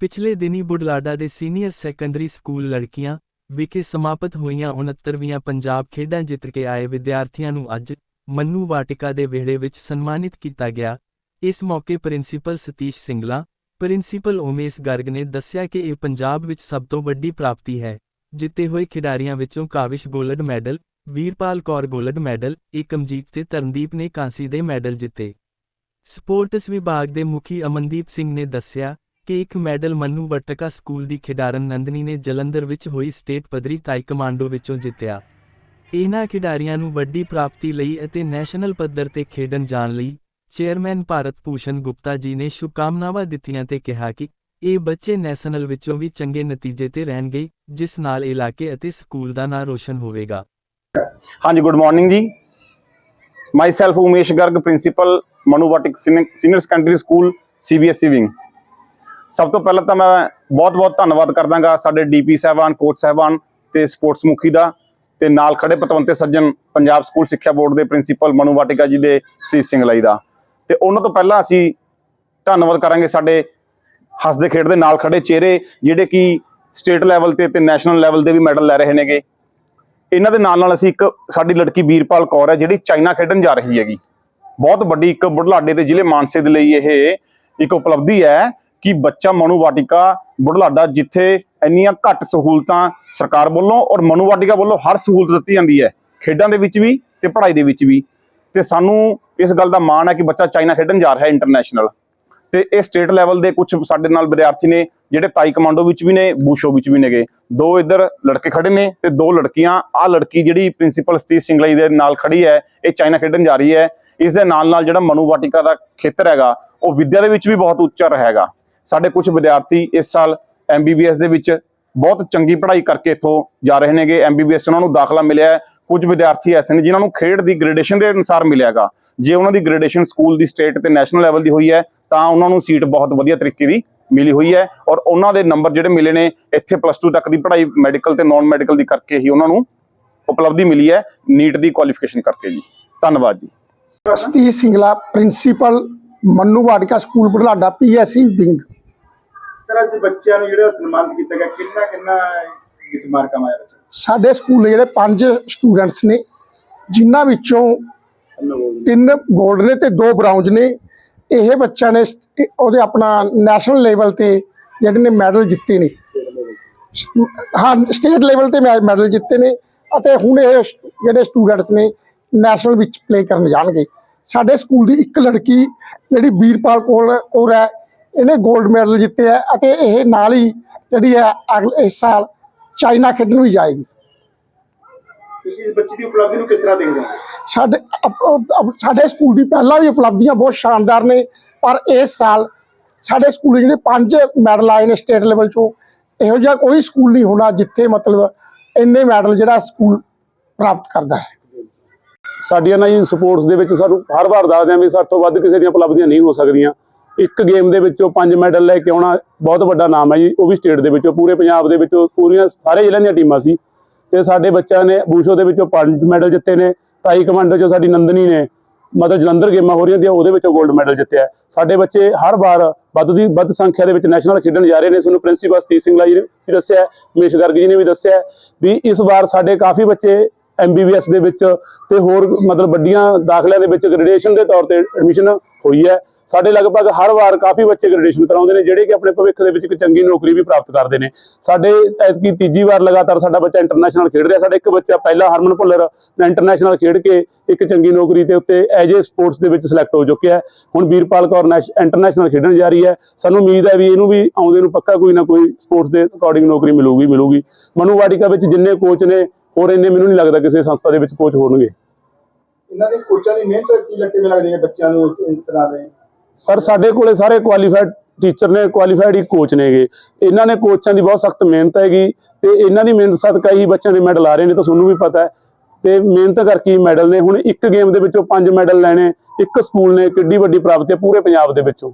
ਪਿਛਲੇ ਦਿਨੀ ਬੁਢਲਾਡਾ ਦੇ ਸੀਨੀਅਰ ਸੈਕੰਡਰੀ ਸਕੂਲ ਲੜਕੀਆਂ ਵਿਖੇ ਸਮਾਪਤ ਹੋਈਆਂ 69ਵੀਆਂ ਪੰਜਾਬ ਖੇਡਾਂ ਜਿੱਤ ਕੇ ਆਏ ਵਿਦਿਆਰਥੀਆਂ ਨੂੰ ਅੱਜ ਮੰਨੂ ਵਾਟਿਕਾ ਦੇ ਵਿਹੜੇ ਵਿੱਚ ਸਨਮਾਨਿਤ ਕੀਤਾ ਗਿਆ। ਇਸ ਮੌਕੇ ਪ੍ਰਿੰਸੀਪਲ ਸਤੀਸ਼ ਸਿੰਗਲਾ, ਪ੍ਰਿੰਸੀਪਲ ਓਮੇਸ ਗਰਗ ਨੇ ਦੱਸਿਆ ਕਿ ਇਹ ਪੰਜਾਬ ਵਿੱਚ ਸਭ ਤੋਂ ਵੱਡੀ ਪ੍ਰਾਪਤੀ ਹੈ। ਜਿੱਤੇ ਹੋਏ ਖਿਡਾਰੀਆਂ ਵਿੱਚੋਂ Kavish gold medal, Veerpal Kaur gold medal Ekamjit ਤੇ ਤਰਨਦੀਪ ਨੇ ਕਾਂਸੀ ਦੇ ਮੈਡਲ ਜਿੱਤੇ। ਸਪੋਰਟਸ ਵਿਭਾਗ ਦੇ ਮੁਖੀ ਅਮਨਦੀਪ ਸਿੰਘ ਨੇ ਦੱਸਿਆ ਕਿ ਇੱਕ ਮੈਡਲ ਮੰਨੂ ਵਟਕਾ ਸਕੂਲ ਦੀ ਖਿਡਾਰਨ ਨੰਦਨੀ ਨੇ ਜਲੰਧਰ ਵਿੱਚ ਹੋਈ ਸਟੇਟ ਪੱਧਰੀ ਤਾਈਕਮਾਂਡੋ ਵਿੱਚੋਂ ਜਿੱਤਿਆ। ਇਹਨਾਂ ਖਿਡਾਰੀਆਂ ਨੂੰ ਵੱਡੀ ਪ੍ਰਾਪਤੀ ਲਈ ਅਤੇ ਨੈਸ਼ਨਲ ਪੱਧਰ ਤੇ ਖੇਡਣ ਜਾਣ ਲਈ ਚੇਅਰਮੈਨ ਭਾਰਤ ਭੂਸ਼ਣ ਗੁਪਤਾ ਜੀ ਨੇ ਸ਼ੁਭਕਾਮਨਾਵਾਂ ਦਿੱਤੀਆਂ ਤੇ ਕਿਹਾ ਕਿ ਇਹ ਬੱਚੇ ਨੈਸ਼ਨਲ ਵਿੱਚੋਂ ਵੀ ਚੰਗੇ ਨਤੀਜੇ ਤੇ ਰਹਿਣਗੇ, ਜਿਸ ਨਾਲ ਇਲਾਕੇ ਅਤੇ ਸਕੂਲ ਦਾ ਨਾਂ ਰੋਸ਼ਨ ਹੋਵੇਗਾ। ਹਾਂਜੀ ਗੁੱਡ ਮਾਰਨਿੰਗ ਜੀ। Myself Umesh Garg principal Manuvatik senior secondary school CBSE wing ਸਭ ਤੋਂ ਪਹਿਲਾਂ ਤਾਂ ਮੈਂ ਬਹੁਤ-ਬਹੁਤ ਧੰਨਵਾਦ ਕਰਦਾਗਾ ਸਾਡੇ ਡੀਪੀ ਸਾਹਿਬਾਨ, ਕੋਚ ਸਾਹਿਬਾਨ ਤੇ ਸਪੋਰਟਸ ਮੁਖੀ ਦਾ ਤੇ ਨਾਲ ਖੜੇ ਪਤਵੰਤੇ ਸੱਜਣ ਪੰਜਾਬ ਸਕੂਲ ਸਿੱਖਿਆ ਬੋਰਡ ਦੇ ਪ੍ਰਿੰਸੀਪਲ ਮਨੂ ਵਾਟਿਕਾ ਜੀ ਦੇ, ਸ੍ਰੀ ਸਿੰਘਲਾਈ ਦਾ। ਤੇ ਉਹਨਾਂ ਤੋਂ ਪਹਿਲਾਂ ਅਸੀਂ ਧੰਨਵਾਦ ਕਰਾਂਗੇ ਸਾਡੇ ਹੱਸਦੇ ਖੇਡਦੇ ਨਾਲ ਖੜੇ ਚਿਹਰੇ ਜਿਹੜੇ ਕਿ ਸਟੇਟ ਲੈਵਲ ਤੇ ਤੇ ਨੈਸ਼ਨਲ ਲੈਵਲ ਦੇ ਵੀ ਮੈਡਲ ਲੈ ਰਹੇ ਨੇਗੇ। ਇਹਨਾਂ ਦੇ ਨਾਲ ਨਾਲ ਅਸੀਂ ਇੱਕ ਸਾਡੀ ਲੜਕੀ ਵੀਰਪਾਲ ਕੌਰ ਹੈ ਜਿਹੜੀ ਚਾਈਨਾ ਖੇਡਣ ਜਾ ਰਹੀ ਹੈਗੀ। ਬਹੁਤ ਵੱਡੀ ਇੱਕ ਬੁਢਲਾਡੇ ਦੇ ਜ਼ਿਲ੍ਹੇ ਮਾਨਸੇ ਦੇ ਲਈ ਇਹ ਇੱਕ ਉਪਲਬਧੀ ਹੈ। ਕਿ ਬੱਚਾ ਮਨੂ ਵਾਟਿਕਾ ਬੁਢਲਾਡਾ ਜਿੱਥੇ ਇੰਨੀਆਂ ਘੱਟ ਸਹੂਲਤਾਂ ਸਰਕਾਰ ਵੱਲੋਂ ਔਰ ਮਨੂ ਵਾਟਿਕਾ ਵੱਲੋਂ ਹਰ ਸਹੂਲਤ ਦਿੱਤੀ ਜਾਂਦੀ ਹੈ, ਖੇਡਾਂ ਦੇ ਵਿੱਚ ਵੀ ਤੇ ਪੜ੍ਹਾਈ ਦੇ ਵਿੱਚ ਵੀ। ਤੇ ਸਾਨੂੰ ਇਸ ਗੱਲ ਦਾ ਮਾਣ ਹੈ ਕਿ ਬੱਚਾ ਚਾਈਨਾ ਖੇਡਣ ਜਾ ਰਿਹਾ ਹੈ ਇੰਟਰਨੈਸ਼ਨਲ ਤੇ ਇਹ ਸਟੇਟ ਲੈਵਲ ਦੇ ਕੁਝ ਸਾਡੇ ਨਾਲ ਵਿਦਿਆਰਥੀ ਨੇ, ਜਿਹੜੇ ਤਾਈ ਕਮਾਂਡੋ ਵਿੱਚ ਵੀ ਨੇ, ਬੂਸ਼ੋ ਵਿੱਚ ਵੀ ਨੇਗੇ। ਦੋ ਇੱਧਰ ਲੜਕੇ ਖੜੇ ਨੇ ਤੇ ਦੋ ਲੜਕੀਆਂ ਆ ਲੜਕੀ ਜਿਹੜੀ ਪ੍ਰਿੰਸੀਪਲ ਸਤੀਸ਼ ਸਿੰਗਲਾਈ ਦੇ ਨਾਲ ਖੜੀ ਹੈ, ਇਹ ਚਾਈਨਾ ਖੇਡਣ ਜਾ ਰਹੀ ਹੈ। ਇਸ ਦੇ ਨਾਲ ਨਾਲ ਜਿਹੜਾ ਮਨੂ ਵਾਟਿਕਾ ਦਾ ਖੇਤਰ ਹੈਗਾ, ਉਹ ਵਿੱਦਿਆ ਦੇ ਵਿੱਚ ਵੀ ਬਹੁਤ ਉੱਚਾ ਹੈਗਾ। ਸਾਡੇ ਕੁਝ ਵਿਦਿਆਰਥੀ ਇਸ ਸਾਲ ਐਮਬੀਬੀਐਸ ਦੇ ਵਿੱਚ ਬਹੁਤ ਚੰਗੀ ਪੜ੍ਹਾਈ ਕਰਕੇ ਇੱਥੋਂ ਜਾ ਰਹੇ ਨੇਗੇ। ਐਮਬੀਬੀਐਸ ਚ ਉਹਨਾਂ ਨੂੰ ਦਾਖਲਾ ਮਿਲਿਆ ਹੈ। ਕੁਝ ਵਿਦਿਆਰਥੀ ਐਸੇ ਨੇ ਜਿਨ੍ਹਾਂ ਨੂੰ ਖੇਡ ਦੀ ਗ੍ਰੇਡੇਸ਼ਨ ਦੇ ਅਨੁਸਾਰ ਮਿਲਿਆਗਾ। ਜੇ ਉਹਨਾਂ ਦੀ ਗ੍ਰੇਡੇਸ਼ਨ ਸਕੂਲ ਦੀ ਸਟੇਟ ਤੇ ਨੈਸ਼ਨਲ ਲੈਵਲ ਦੀ ਹੋਈ ਹੈ, ਤਾਂ ਉਹਨਾਂ ਨੂੰ ਸੀਟ ਬਹੁਤ ਵਧੀਆ ਤਰੀਕੇ ਦੀ ਮਿਲੀ ਹੋਈ ਹੈ ਔਰ ਉਹਨਾਂ ਦੇ ਨੰਬਰ ਜਿਹੜੇ ਮਿਲੇ ਨੇ, ਇੱਥੇ ਪਲੱਸ 2 ਤੱਕ ਦੀ ਪੜ੍ਹਾਈ ਮੈਡੀਕਲ ਤੇ ਨਾਨ ਮੈਡੀਕਲ ਦੀ ਕਰਕੇ ਹੀ ਉਹਨਾਂ ਨੂੰ ਉਪਲਬਧੀ ਮਿਲੀ ਹੈ ਨੀਟ ਦੀ ਕੁਆਲੀਫਿਕੇਸ਼ਨ ਕਰਕੇ ਜੀ। ਧੰਨਵਾਦ ਜੀ। Satish Singla principal Mannu Vatika school Budhlada PSC wing sir ਅੱਜ ਬੱਚਿਆਂ ਨੂੰ ਜਿਹੜਾ ਸਨਮਾਨਿਤ ਕੀਤਾ ਗਿਆ ਕਿੰਨਾ ਕਿੰਨਾ ਵਿੱਚ ਮਾਰਕਾ ਮਾਇਆ ਬੱਚਾ ਸਾਡੇ ਸਕੂਲ ਦੇ ਜਿਹੜੇ ਪੰਜ ਸਟੂਡੈਂਟਸ ਨੇ ਜਿਨ੍ਹਾਂ ਵਿੱਚੋਂ ਤਿੰਨ 골ਡ ਨੇ ਤੇ ਦੋ ਬ੍ਰਾਊਨਜ਼ ਨੇ। ਇਹ ਬੱਚਿਆਂ ਨੇ ਉਹਦੇ ਆਪਣਾ ਨੈਸ਼ਨਲ ਲੈਵਲ ਤੇ ਜਿਹੜੇ ਨੇ ਮੈਡਲ ਜਿੱਤੇ ਨੇ। ਹਾਂ ਸਟੇਟ ਲੈਵਲ ਤੇ ਮੈਡਲ ਜਿੱਤੇ ਨੇ ਅਤੇ ਹੁਣ ਇਹ ਜਿਹੜੇ ਸਟੂਡੈਂਟਸ ਨੇ ਨੈਸ਼ਨਲ ਵਿੱਚ ਪਲੇ ਕਰਨ ਜਾਣਗੇ। ਸਾਡੇ ਸਕੂਲ ਦੀ ਇੱਕ ਲੜਕੀ ਜਿਹੜੀ ਵੀਰਪਾਲ ਕੌਰ ਕੌਰ ਹੈ ਇਹਨੇ 골ਡ ਮੈਡਲ ਜਿੱਤੇ ਹੈ ਅਤੇ ਇਹ ਨਾਲ ਹੀ ਜਿਹੜੀ ਹੈ ਅਗਲੇ ਇਸ ਸਾਲ ਚਾਈਨਾ ਖੇਡਣ ਵੀ ਜਾਏਗੀ। ਤੁਸੀਂ ਇਸ ਬੱਚੀ ਦੀ ਉਪਲਬਧੀ ਨੂੰ ਕਿਸ ਤਰ੍ਹਾਂ ਦੇਖਦੇ ਹੋ? ਸਾਡੇ ਸਕੂਲ ਦੀ ਪਹਿਲਾਂ ਵੀ ਉਪਲਬਧੀਆਂ ਬਹੁਤ ਸ਼ਾਨਦਾਰ ਨੇ ਪਰ ਇਸ ਸਾਲ ਸਾਡੇ ਸਕੂਲ ਜਿਹੜੇ ਪੰਜ ਮੈਡਲ ਆਏ ਨੇ ਸਟੇਟ ਲੈਵਲ 'ਚੋਂ ਇਹੋ ਜਿਹਾ ਕੋਈ ਸਕੂਲ ਨਹੀਂ ਹੋਣਾ ਜਿੱਥੇ ਮਤਲਬ ਇੰਨੇ ਮੈਡਲ ਜਿਹੜਾ ਸਕੂਲ ਪ੍ਰਾਪਤ ਕਰਦਾ ਹੈ। ਸਾਡੀਆਂ ਨਾ ਜੀ ਸਪੋਰਟਸ ਦੇ ਵਿੱਚ ਸਾਨੂੰ ਹਰ ਵਾਰ ਦੱਸਦੇ ਆ ਵੀ ਸਾਡੇ ਤੋਂ ਵੱਧ ਕਿਸੇ ਦੀਆਂ ਉਪਲਬਧੀਆਂ ਨਹੀਂ ਹੋ ਸਕਦੀਆਂ। ਇੱਕ ਗੇਮ ਦੇ ਵਿੱਚੋਂ ਪੰਜ ਮੈਡਲ ਲੈ ਕੇ ਆਉਣਾ ਬਹੁਤ ਵੱਡਾ ਨਾਮ ਹੈ ਜੀ, ਉਹ ਵੀ ਸਟੇਟ ਦੇ ਵਿੱਚੋਂ, ਪੂਰੇ ਪੰਜਾਬ ਦੇ ਵਿੱਚੋਂ, ਪੂਰੀਆਂ ਸਾਰੇ ਜ਼ਿਲ੍ਹਿਆਂ ਦੀਆਂ ਟੀਮਾਂ ਸੀ। ਤੇ ਸਾਡੇ ਬੱਚਿਆਂ ਨੇ ਬੂਸ਼ੋ ਦੇ ਵਿੱਚੋਂ ਪੰਜ ਮੈਡਲ ਜਿੱਤੇ ਨੇ, ਤਾਈ ਕਮਾਂਡੋ ਚੋਂ ਸਾਡੀ ਨੰਦਨੀ ਨੇ, ਮਤਲਬ ਜਲੰਧਰ ਗੇਮਾਂ ਹੋ ਰਹੀਆਂ ਦੀਆਂ, ਉਹਦੇ ਵਿੱਚੋਂ 골ਡ ਮੈਡਲ ਜਿੱਤਿਆ। ਸਾਡੇ ਬੱਚੇ ਹਰ ਵਾਰ ਵੱਧ ਦੀ ਵੱਧ ਸੰਖਿਆ ਦੇ ਵਿੱਚ ਨੈਸ਼ਨਲ ਖੇਡਣ ਜਾ ਰਹੇ ਨੇ ਸਾਨੂੰ ਪ੍ਰਿੰਸੀਪਲ ਸਤੀਸ਼ ਸਿੰਘਲਾ ਜੀ ਨੇ ਵੀ ਦੱਸਿਆ, ਮੇਸ਼ ਗਰਗ ਜੀ ਨੇ ਵੀ ਦੱਸਿਆ, ਵੀ ਇਸ ਵਾਰ ਸਾਡੇ ਕਾਫੀ ਬੱਚੇ ਐਮਬੀਬੀਐਸ ਦੇ ਵਿੱਚ ਤੇ ਹੋਰ ਮਤਲਬ ਵੱਡੀਆਂ ਦਾਖਲਿਆਂ ਦੇ ਵਿੱਚ ਗ੍ਰੈਜੂਏਸ਼ਨ ਦੇ ਤੌਰ ਤੇ ਐਡਮਿਸ਼ਨ ਹੋਈ ਹੈ। ਸਾਡੇ ਲਗਭਗ ਹਰ ਵਾਰ ਕਾਫੀ ਬੱਚੇ ਗ੍ਰੈਜੂਏਸ਼ਨ ਕਰਾਉਂਦੇ ਨੇ, ਜਿਹੜੇ ਕਿ ਆਪਣੇ ਭਵਿੱਖ ਦੇ ਵਿੱਚ ਇੱਕ ਚੰਗੀ ਨੌਕਰੀ ਵੀ ਪ੍ਰਾਪਤ ਕਰਦੇ ਨੇ। ਸਾਡੇ ਐਤਕੀ ਤੀਜੀ ਵਾਰ ਲਗਾਤਾਰ ਸਾਡਾ ਬੱਚਾ ਇੰਟਰਨੈਸ਼ਨਲ ਖੇਡ ਰਿਹਾ। ਸਾਡਾ ਇੱਕ ਬੱਚਾ ਪਹਿਲਾ ਹਰਮਨ ਭੁੱਲਰ ਇੰਟਰਨੈਸ਼ਨਲ ਖੇਡ ਕੇ ਇੱਕ ਚੰਗੀ ਨੌਕਰੀ ਤੇ ਉੱਤੇ ਐਜ ਏ ਸਪੋਰਟਸ ਦੇ ਵਿੱਚ ਸਿਲੈਕਟ ਹੋ ਚੁੱਕਿਆ ਹੈ। ਹੁਣ ਵੀਰਪਾਲ ਕੌਰ ਇੰਟਰਨੈਸ਼ਨਲ ਖੇਡਣ ਜਾ ਰਹੀ ਹੈ। ਸਾਨੂੰ ਉਮੀਦ ਹੈ ਵੀ ਇਹਨੂੰ ਵੀ ਆਉਂਦੇ ਨੂੰ ਪੱਕਾ ਕੋਈ ਨਾ ਕੋਈ ਸਪੋਰਟਸ ਦੇ ਅਕੋਰਡਿੰਗ ਨੌਕਰੀ ਮਿਲੂਗੀ ਮਿਲੂਗੀ। ਮਨੂ ਵਾਟਿਕਾ ਵਿੱਚ ਜਿੰਨੇ ਕੋਚ ਨੇ, ਹੋਰ ਇੰਨੇ ਮੈਨੂੰ ਨਹੀਂ ਲੱਗਦਾ ਕਿਸੇ ਸੰਸਥਾ ਦੇ ਵਿੱਚ ਕੋਚ ਹੋਣਗੇ। ਇਹਨਾਂ ਦੇ ਕੋਚਾਂ ਦੀ ਮਿਹਨਤ ਕੀ ਲੱਗਦੀ ਲੱਗਦੀ ਹੈ ਬੱਚਿਆਂ ਨੂੰ ਇਸ ਤਰ੍ਹਾਂ ਦੇ? ਸਰ ਸਾਡੇ ਕੋਲੇ ਸਾਰੇ ਕੁਆਲੀਫਾਈਡ ਟੀਚਰ ਨੇ ਕੁਆਲੀਫਾਈਡ ਹੀ ਕੋਚ ਨੇਗੇ। ਇਹਨਾਂ ਨੇ ਕੋਚਾਂ ਦੀ ਬਹੁਤ ਸਖਤ ਮਿਹਨਤ ਹੈਗੀ ਤੇ ਇਹਨਾਂ ਦੀ ਮਿਹਨਤ ਸਦਕਾ ਹੀ ਬੱਚਿਆਂ ਦੇ ਮੈਡਲ ਆ ਰਹੇ ਨੇ, ਤਾਂ ਤੁਹਾਨੂੰ ਵੀ ਪਤਾ ਹੈ। ਤੇ ਮਿਹਨਤ ਕਰਕੇ ਹੀ ਮੈਡਲ ਨੇ। ਹੁਣ ਇੱਕ ਗੇਮ ਦੇ ਵਿੱਚੋਂ ਪੰਜ ਮੈਡਲ ਲੈਣੇ, ਇੱਕ ਸਕੂਲ ਨੇ, ਕਿੱਡੀ ਵੱਡੀ ਪ੍ਰਾਪਤੀ ਹੈ ਪੂਰੇ ਪੰਜਾਬ ਦੇ ਵਿੱਚੋਂ।